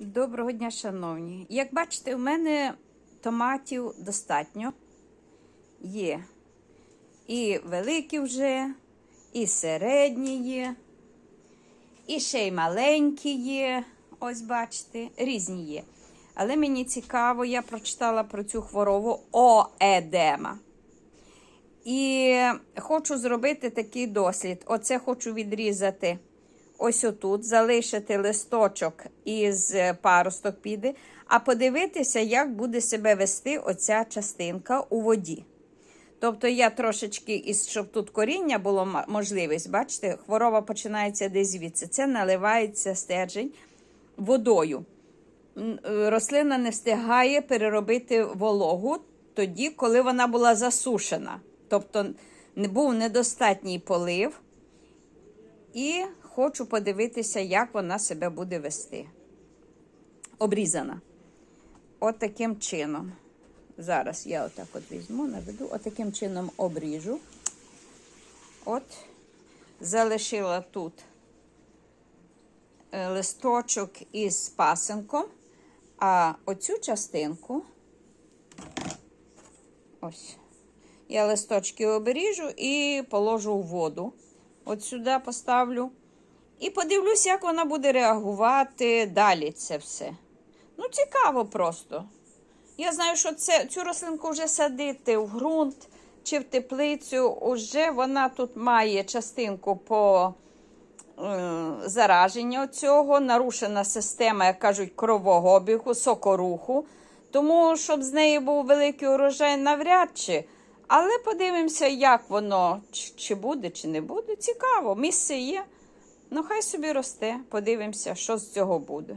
Доброго дня, шановні. Як бачите, у мене томатів достатньо є. І великі вже, і середні є, і ще й маленькі є. Ось бачите, різні є. Але мені цікаво, я прочитала про цю хворобу оедема. І хочу зробити такий дослід. Оце хочу відрізати ось отут, залишити листочок із е, паросток піде, а подивитися, як буде себе вести оця частинка у воді. Тобто я трошечки, щоб тут коріння було можливість, бачите, хвороба починається десь звідси. Це наливається стержень водою. Е, Рослина не встигає переробити вологу тоді, коли вона була засушена. Тобто був недостатній полив. І хочу подивитися, як вона себе буде вести. Обрізана. От чином. Зараз я отак от візьму, наведу, от чином обріжу. От, залишила тут е, листочок із пасинком, а оцю частинку, ось, я листочки обріжу і положу в воду. От сюди поставлю. І подивлюсь, як вона буде реагувати далі це все. Ну, цікаво просто. Я знаю, що це, цю рослинку вже садити в ґрунт чи в теплицю. Уже вона тут має частинку по е, зараженню цього, нарушена система, як кажуть, кровообігу, сокоруху. Тому, щоб з неї був великий урожай, навряд чи. Але подивимося, як воно, чи, буде, чи не буде. Цікаво, місце є. Ну, хай собі росте. Подивимося, що з цього буде.